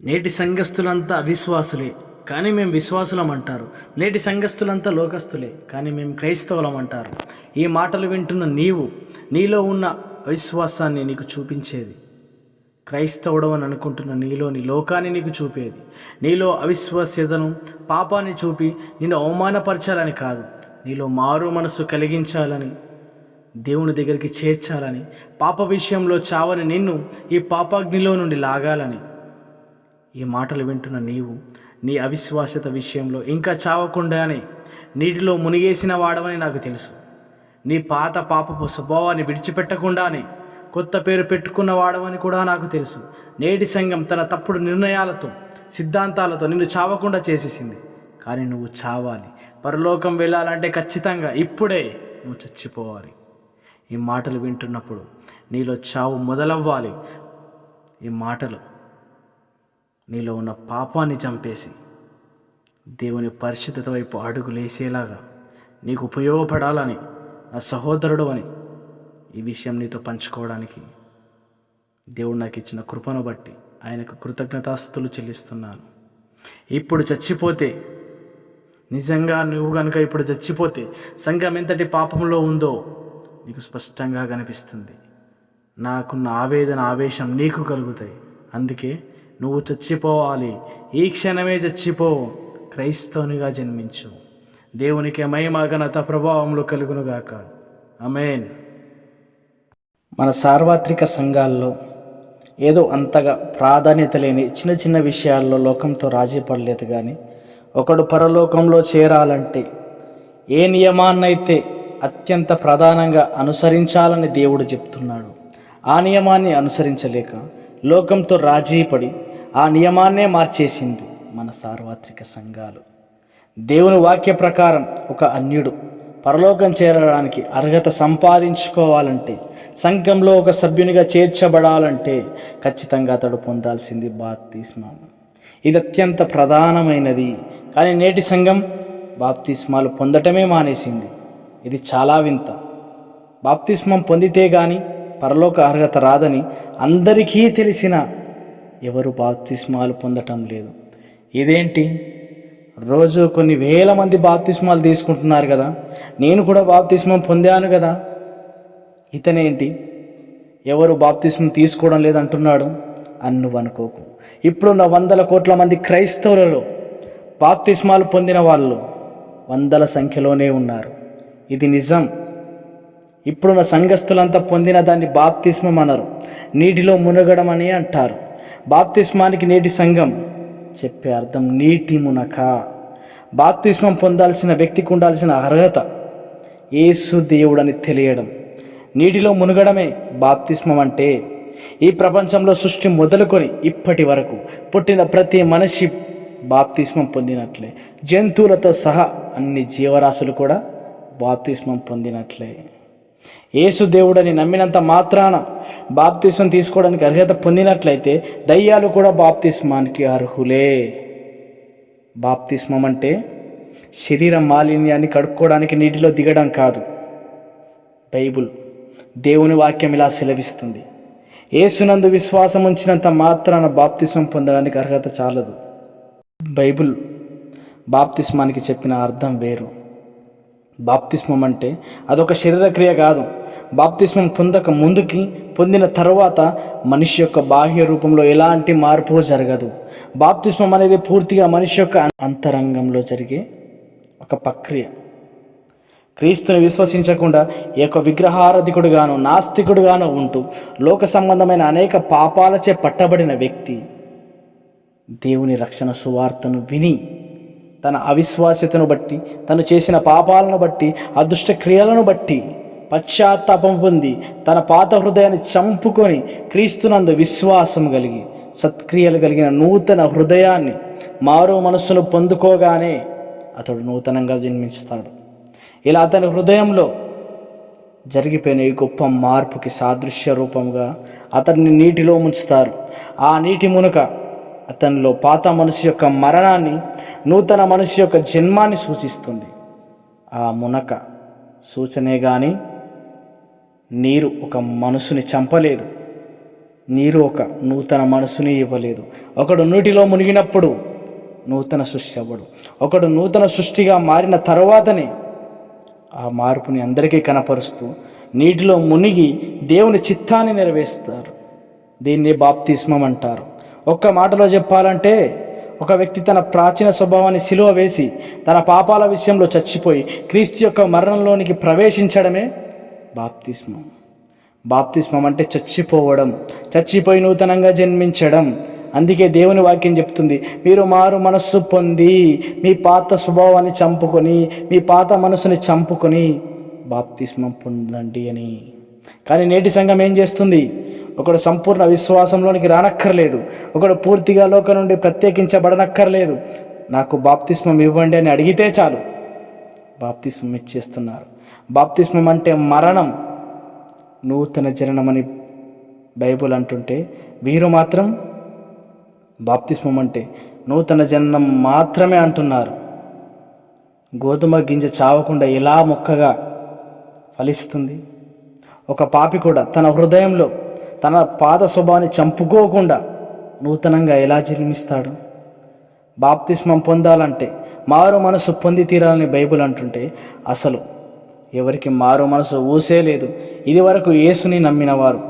నేటి సంఘస్థులంతా అవిశ్వాసులే కానీ మేము విశ్వాసులం అంటారు నేటి సంఘస్థులంతా లోకస్తులే కానీ మేము క్రైస్తవులం అంటారు ఈ మాటలు వింటున్న నీవు నీలో ఉన్న అవిశ్వాసాన్ని నీకు చూపించేది. క్రైస్తవుడవని అనుకుంటున్న నీలోని లోకాన్ని నీకు చూపేది. నీలో అవిశ్వాస్యతను పాపాన్ని చూపి నిన్ను అవమానపరచాలని కాదు. నీలో మారు మనసు కలిగించాలని దేవుని దగ్గరికి చేర్చాలని పాప విషయంలో చావని నిన్ను ఈ పాపాగ్నిలో నుండి లాగాలని. ఈ మాటలు వింటున్న నీవు నీ అవిశ్వాసత విషయంలో ఇంకా చావకుండానే నీటిలో మునిగేసిన వాడవని నాకు తెలుసు. నీ పాత పాపపు స్వభావాన్ని విడిచిపెట్టకుండానే కొత్త పేరు పెట్టుకున్న వాడవని కూడా నాకు తెలుసు. నేటి సంఘం తన తప్పుడు నిర్ణయాలతో సిద్ధాంతాలతో నిన్ను చావకుండా చేసేసింది. కానీ నువ్వు చావాలి. పరలోకం వెళ్ళాలంటే ఖచ్చితంగా ఇప్పుడే నువ్వు చచ్చిపోవాలి. ఈ మాటలు వింటున్నప్పుడు నీలో చావు మొదలవ్వాలి. ఈ మాటలు నీలో ఉన్న పాపాన్ని చంపేసి దేవుని పరిశుద్ధత వైపు అడుగులేసేలాగా నీకు ఉపయోగపడాలని నా సహోదరుడు అని ఈ విషయం నీతో పంచుకోవడానికి దేవుడు నాకు ఇచ్చిన కృపను బట్టి ఆయనకు కృతజ్ఞతాస్థుతులు చెల్లిస్తున్నాను. ఇప్పుడు చచ్చిపోతే నిజంగా నువ్వు కనుక ఇప్పుడు చచ్చిపోతే సంఘం ఎంతటి పాపంలో ఉందో నీకు స్పష్టంగా కనిపిస్తుంది. నాకున్న ఆవేదన ఆవేశం నీకు కలుగుతాయి. అందుకే నువ్వు చచ్చిపోవాలి. ఈ క్షణమే చచ్చిపో. క్రైస్తవునిగా జన్మించు. దేవునికి మహిమ ఘనత ప్రభావములు కలుగునుగాక. అమేన్ మన సార్వత్రిక సంఘాల్లో ఏదో అంతగా ప్రాధాన్యత లేని చిన్న చిన్న విషయాల్లో లోకంతో రాజీ పడలేదు కానీ ఒకడు పరలోకంలో చేరాలంటే ఏ నియమాన్నైతే అత్యంత ప్రధానంగా అనుసరించాలని దేవుడు చెప్తున్నాడు ఆ నియమాన్ని అనుసరించలేక లోకంతో రాజీ పడి ఆ నియమాన్నే మార్చేసింది మన సార్వత్రిక సంఘాలు. దేవుని వాక్య ప్రకారం ఒక అన్యుడు పరలోకం చేరడానికి అర్హత సంపాదించుకోవాలంటే సంఘంలో ఒక సభ్యునిగా చేర్చబడాలంటే ఖచ్చితంగా అతడు పొందాల్సింది బాప్తిస్మా ఇది అత్యంత ప్రధానమైనది. కానీ నేటి సంఘం బాప్తిస్మాలు పొందటమే మానేసింది. ఇది చాలా వింత. బాప్తిస్మం పొందితే గాని పరలోక అర్హత రాదని అందరికీ తెలిసిన ఎవరు బాప్తిస్మాలు పొందటం లేదు. ఇదేంటి? రోజు కొన్ని వేల మంది బాప్తిస్మాలు తీసుకుంటున్నారు కదా. నేను కూడా బాప్తిస్మం పొందాను కదా. ఇతనేంటి? ఎవరు బాప్తిస్మం తీసుకోవడం లేదంటున్నాడు? అని నువ్వు అనుకోకు ఇప్పుడున్న వందల కోట్ల మంది క్రైస్తవులలో బాప్తిస్మాలు పొందిన వాళ్ళు వందల సంఖ్యలోనే ఉన్నారు. ఇది నిజం. ఇప్పుడున్న సంఘస్థులంతా పొందిన దాన్ని బాప్తిస్మం అనరు. నీటిలో మునగడం అని అంటారు. బాప్తిస్మానికి నేటి సంఘం చెప్పే అర్థం నీటి మునక. బాప్తిస్మం పొందాల్సిన వ్యక్తికి ఉండాల్సిన అర్హత ఏసు దేవుడని తెలియడం. నీటిలో మునగడమే బాప్తిస్మం అంటే ఈ ప్రపంచంలో సృష్టి మొదలుకొని ఇప్పటి వరకు పుట్టిన ప్రతి మనిషి బాప్తిస్మం పొందినట్లే. జంతువులతో సహా అన్ని జీవరాశులు కూడా బాప్తిస్మం పొందినట్లే. యేసు దేవుడని నమ్మినంత మాత్రాన బాప్తిసం తీసుకోవడానికి అర్హత పొందినట్లయితే దయ్యాలు కూడా బాప్తిస్మానికి అర్హులే. బాప్తిస్మం అంటే శరీర మాలిన్యాన్ని కడుక్కోవడానికి నీటిలో దిగడం కాదు. బైబుల్ దేవుని వాక్యం ఇలా సెలవిస్తుంది. ఏసునందు విశ్వాసం ఉంచినంత మాత్రాన బాప్తిస్మం పొందడానికి అర్హత చాలదు. బైబుల్ బాప్తిస్మానికి చెప్పిన అర్థం వేరు. బాప్తిస్మం అంటే అదొక శరీరక్రియ కాదు. బాప్తిస్మం పొందక ముందుకి పొందిన తర్వాత మనిషి యొక్క బాహ్య రూపంలో ఎలాంటి మార్పు జరగదు. బాప్తిస్మం అనేది పూర్తిగా మనిషి యొక్క అంతరంగంలో జరిగే ఒక ప్రక్రియ. క్రీస్తుని విశ్వసించకుండా ఈ యొక్క విగ్రహారధికుడుగాను నాస్తికుడుగాను ఉంటూ లోక సంబంధమైన అనేక పాపాలచే పట్టబడిన వ్యక్తి దేవుని రక్షణ సువార్తను విని తన అవిశ్వాస్యతను బట్టి తను చేసిన పాపాలను బట్టి అదృష్ట క్రియలను బట్టి పశ్చాత్తాపం పొంది తన పాత హృదయాన్ని చంపుకొని క్రీస్తునందు విశ్వాసం కలిగి సత్క్రియలు కలిగిన నూతన హృదయాన్ని మారు మనస్సును పొందుకోగానే అతడు నూతనంగా జన్మిస్తాడు. ఇలా అతని హృదయంలో జరిగిపోయిన ఈ గొప్ప మార్పుకి సాదృశ్య రూపంగా అతన్ని నీటిలో ముంచుతారు. ఆ నీటి మునుక అతనిలో పాత మనిషి యొక్క మరణాన్ని నూతన మనసు యొక్క జన్మాన్ని సూచిస్తుంది. ఆ మునక సూచనే కానీ నీరు ఒక మనసుని చంపలేదు. నీరు ఒక నూతన మనసుని ఇవ్వలేదు. ఒకడు నీటిలో మునిగినప్పుడు నూతన సృష్టి అవ్వడు. ఒకడు నూతన సృష్టిగా మారిన తర్వాతనే ఆ మార్పుని అందరికీ కనపరుస్తూ నీటిలో మునిగి దేవుని చిత్తాన్ని నెరవేరుస్తారు. దీన్ని బాప్తిస్మం అంటారు. ఒక్క మాటలో చెప్పాలంటే ఒక వ్యక్తి తన ప్రాచీన స్వభావాన్ని సిలువ వేసి తన పాపాల విషయంలో చచ్చిపోయి క్రీస్తు యొక్క మరణంలోనికి ప్రవేశించడమే బాప్తిస్మం. బాప్తిస్మం అంటే చచ్చిపోవడం చచ్చిపోయి నూతనంగా జన్మించడం. అందుకే దేవుని వాక్యం చెప్తుంది మీరు మారు మనస్సు పొంది మీ పాత స్వభావాన్ని చంపుకొని మీ పాత మనసుని చంపుకొని బాప్తిస్మం పొందండి అని. కానీ నేటి సంఘం ఏం చేస్తుంది? ఒకడు సంపూర్ణ విశ్వాసంలోనికి రానక్కర్లేదు. ఒకడు పూర్తిగా లోక నుండి ప్రత్యేకించబడనక్కర్లేదు. నాకు బాప్తిస్మం ఇవ్వండి అని అడిగితే చాలు. బాప్తిస్మం ఇచ్చేస్తున్నారు. బాప్తిస్మం అంటే మరణం. నూతన జననం అని బైబుల్ అంటుంటే వీరు మాత్రం బాప్తిస్మం అంటే నూతన జననం మాత్రమే అంటున్నారు. గోధుమ గింజ చావకుండా ఎలా మొక్కగా ఫలిస్తుంది. ఒక పాపి కూడా తన హృదయంలో తన పాత స్వభావాన్ని చంపుకోకుండా నూతనంగా ఎలా జన్మిస్తాడు? బాప్తిస్మం పొందాలంటే మారు మనసు పొంది తీరాలని బైబుల్ అంటుంటే అసలు ఎవరికి మారు మనసు ఊసే లేదు. ఇది వరకు యేసుని నమ్మినవారు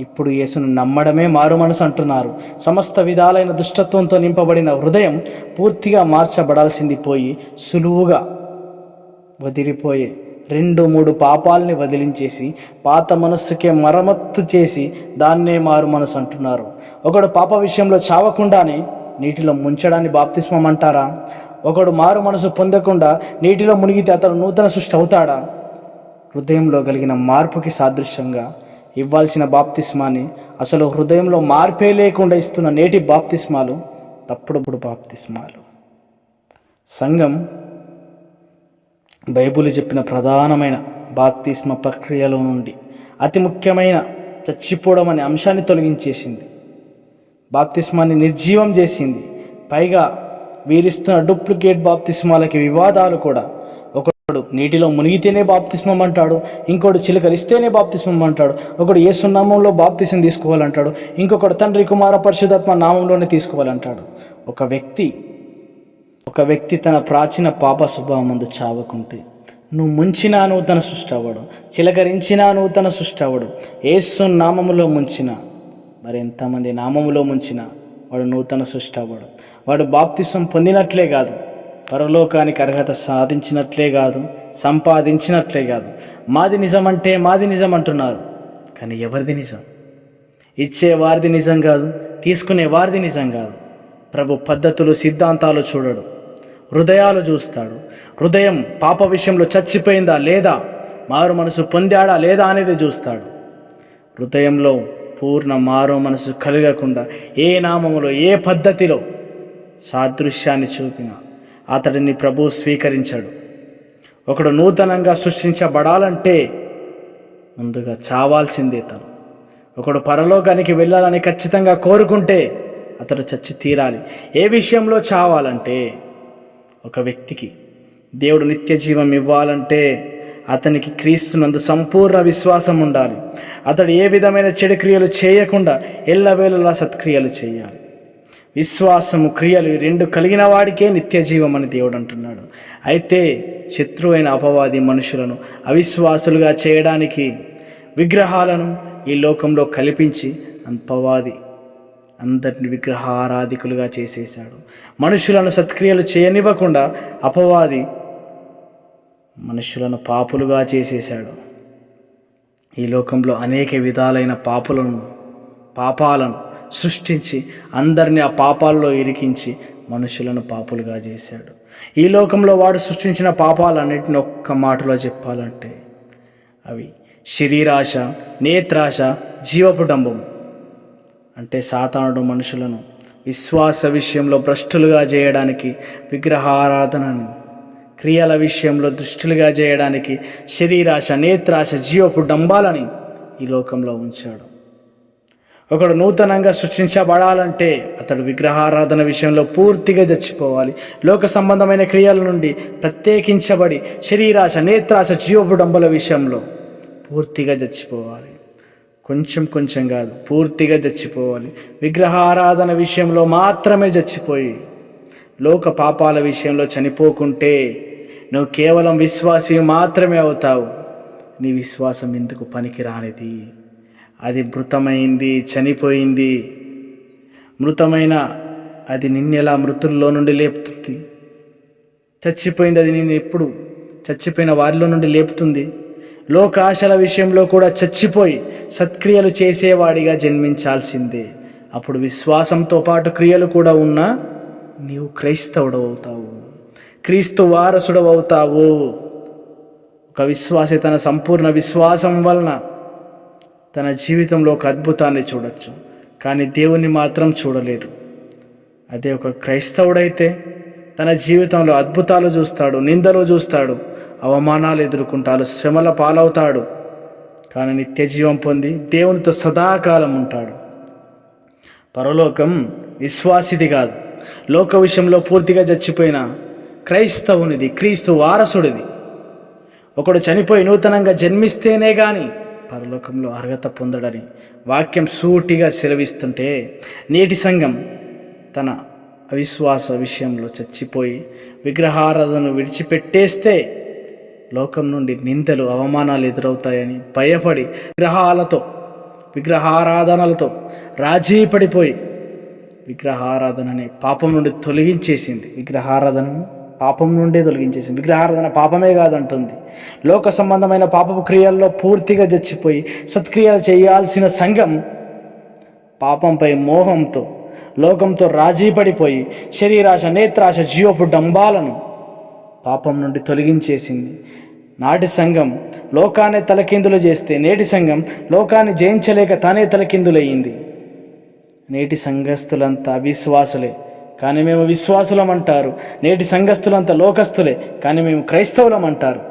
ఇప్పుడు యేసును నమ్మడమే మారు మనసు అంటున్నారు. సమస్త విధాలైన దుష్టత్వంతో నింపబడిన హృదయం పూర్తిగా మార్చబడాల్సింది పోయి సులువుగా వదిలిపోయే రెండు మూడు పాపాలని వదిలించేసి పాత మనస్సుకే మరమ్మత్తు చేసి దాన్నే మారు మనసు అంటున్నారు. ఒకడు పాప విషయంలో చావకుండానే నీటిలో ముంచడాన్ని బాప్తిస్మం అంటారా ఒకడు మారు మనసు పొందకుండా నీటిలో మునిగితే అతను నూతన సృష్టి అవుతాడా? హృదయంలో కలిగిన మార్పుకి సాదృశ్యంగా ఇవ్వాల్సిన బాప్తిస్మాని అసలు హృదయంలో మార్పే లేకుండా ఇస్తున్న నేటి బాప్తిస్మాలు తప్పుడు బాప్తిస్మాలు. సంఘం బైబుల్ చెప్పిన ప్రధానమైన బాప్తిస్మ ప్రక్రియలో నుండి అతి ముఖ్యమైన చచ్చిపోవడం అనే అంశాన్ని తొలగించేసింది. బాప్తిస్మాన్ని నిర్జీవం చేసింది. పైగా వీరిస్తున్న డూప్లికేట్ బాప్తిస్మాలకి వివాదాలు కూడా. ఒకడు నీటిలో మునిగితేనే బాప్తిస్మం అంటాడు ఇంకోడు చిలకరిస్తేనే బాప్తిస్మం అంటాడు ఒకడు ఏ సున్నామంలో బాప్తిసం తీసుకోవాలంటాడు ఇంకొకడు తండ్రి కుమార పరిశుధాత్మ నామంలోనే తీసుకోవాలంటాడు. ఒక వ్యక్తి ఒక వ్యక్తి తన ప్రాచీన పాప స్వభావం ముందు చావకుంటే నువ్వు ముంచినా నూతన సృష్టి అవ్వడు చిలకరించినా నూతన సృష్టి అవ్వడు ఏసు నామములో ముంచిన మరి ఎంతమంది నామములో ముంచిన వాడు నూతన సృష్టి అవ్వడు. వాడు బాప్తిసం పొందినట్లే కాదు పరలోకానికి అర్హత సాధించినట్లే కాదు సంపాదించినట్లే కాదు. మాది నిజం అంటే మాది నిజం అంటున్నారు కానీ ఎవరిది నిజం? ఇచ్చే వారిది నిజం కాదు తీసుకునే వారిది నిజం కాదు. ప్రభు పద్ధతులు సిద్ధాంతాలు చూడడు. హృదయాలు చూస్తాడు. హృదయం పాప విషయంలో చచ్చిపోయిందా లేదా? మారు మనసు పొందాడా లేదా అనేది చూస్తాడు. హృదయంలో పూర్ణ మారు మనసు కలగకుండా ఏ నామములో ఏ పద్ధతిలో సాదృశ్యాన్ని చూపినా అతడిని ప్రభు స్వీకరించాడు. ఒకడు నూతనంగా సృష్టించబడాలంటే ముందుగా చావాల్సిందే తను. ఒకడు పరలోకానికి వెళ్ళాలని ఖచ్చితంగా కోరుకుంటే అతడు చచ్చి తీరాలి. ఏ విషయంలో చావాలంటే ఒక వ్యక్తికి దేవుడు నిత్య జీవం ఇవ్వాలంటే అతనికి క్రీస్తునందు సంపూర్ణ విశ్వాసం ఉండాలి. అతడు ఏ విధమైన చెడు క్రియలు చేయకుండా ఎల్లవేళలా సత్క్రియలు చేయాలి. విశ్వాసము క్రియలు ఈ రెండు కలిగిన వాడికే నిత్య జీవం అని దేవుడు అంటున్నాడు. అయితే శత్రువైన అపవాది మనుషులను అవిశ్వాసులుగా చేయడానికి విగ్రహాలను ఈ లోకంలో కల్పించి అపవాది అందరిని విగ్రహారాధికులుగా చేసేశాడు. మనుషులను సత్క్రియలు చేయనివ్వకుండా అపవాది మనుషులను పాపులుగా చేసేశాడు. ఈ లోకంలో అనేక విధాలైన పాపులను పాపాలను సృష్టించి అందరినీ ఆ పాపాల్లో ఇరికించి మనుషులను పాపులుగా చేశాడు. ఈ లోకంలో వాడు సృష్టించిన పాపాలన్నిటిని ఒక్క మాటలో చెప్పాలంటే అవి శరీరాశ నేత్రాశ జీవపుటంబం అంటే సాతానుడు మనుషులను విశ్వాస విషయంలో భ్రష్టులుగా చేయడానికి విగ్రహారాధనను క్రియల విషయంలో దుష్టులుగా చేయడానికి శరీరాశ నేత్రాశ జీవపు డంబాలని ఈ లోకంలో ఉంచాడు. ఒకడు నూతనంగా సృష్టించబడాలంటే అతడు విగ్రహారాధన విషయంలో పూర్తిగా చచ్చిపోవాలి. లోక సంబంధమైన క్రియల నుండి ప్రత్యేకించబడి శరీరాశ నేత్రాశ జీవపు డంబల విషయంలో పూర్తిగా చచ్చిపోవాలి. కొంచెం కొంచెం కాదు పూర్తిగా చచ్చిపోవాలి. విగ్రహారాధన విషయంలో మాత్రమే చచ్చిపోయి లోక పాపాల విషయంలో చనిపోకుంటే నువ్వు కేవలం విశ్వాసి మాత్రమే అవుతావు. నీ విశ్వాసం ఎందుకు పనికిరానిది అది మృతమైంది చనిపోయింది. మృతమైన అది నిన్నెలా మృతుల్లో నుండి లేపుతుంది? చచ్చిపోయింది అది నేను ఎప్పుడు? చచ్చిపోయిన వారిలో నుండి లేపుతుంది. లోకాశల విషయంలో కూడా చచ్చిపోయి సత్క్రియలు చేసేవాడిగా జన్మించాల్సిందే. అప్పుడు విశ్వాసంతో పాటు క్రియలు కూడా ఉన్నా నీవు క్రైస్తవుడు అవుతావు క్రీస్తు వారసుడు అవుతావు ఒక విశ్వాసి తన సంపూర్ణ విశ్వాసం వలన తన జీవితంలో ఒక అద్భుతాన్ని చూడొచ్చు. కానీ దేవుణ్ణి మాత్రం చూడలేరు అదే ఒక క్రైస్తవుడైతే తన జీవితంలో అద్భుతాలు చూస్తాడు నిందలు చూస్తాడు. అవమానాలు ఎదుర్కొంటాడు శ్రమల పాలవుతాడు. కానీ నిత్యజీవం పొంది దేవునితో సదాకాలం ఉంటాడు. పరలోకం విశ్వాసిది కాదు. లోక విషయంలో పూర్తిగా చచ్చిపోయిన క్రైస్తవునిది క్రీస్తు వారసుడిది. ఒకడు చనిపోయి నూతనంగా జన్మిస్తేనే కానీ పరలోకంలో అర్హత పొందడని వాక్యం సూటిగా సెలవిస్తుంటే నేటి సంఘం తన అవిశ్వాస విషయంలో చచ్చిపోయి విగ్రహారాధనను విడిచిపెట్టేస్తే లోకం నుండి నిందలు అవమానాలు ఎదురవుతాయని భయపడి విగ్రహాలతో విగ్రహారాధనలతో రాజీ పడిపోయి విగ్రహారాధనని పాపం నుండి తొలగించేసింది. విగ్రహారాధనను పాపం నుండే తొలగించేసింది. విగ్రహారాధన పాపమే కాదంటుంది. లోక సంబంధమైన పాపపు క్రియల్లో పూర్తిగా చచ్చిపోయి సత్క్రియలు చేయాల్సిన సంఘం పాపంపై మోహంతో లోకంతో రాజీ పడిపోయి శరీరాశ నేత్రాశ జీవపు డంబాలను పాపం నుండి తొలగించేసింది. నాటి సంఘం లోకాన్ని తలకిందులు చేస్తే నేటి సంఘం లోకాన్ని జయించలేక తానే తలకిందులయ్యింది. నేటి సంఘస్థులంతా అవిశ్వాసులే కానీ మేము విశ్వాసులం అంటారు నేటి సంఘస్థులంతా లోకస్తులే కానీ మేము క్రైస్తవులం అంటారు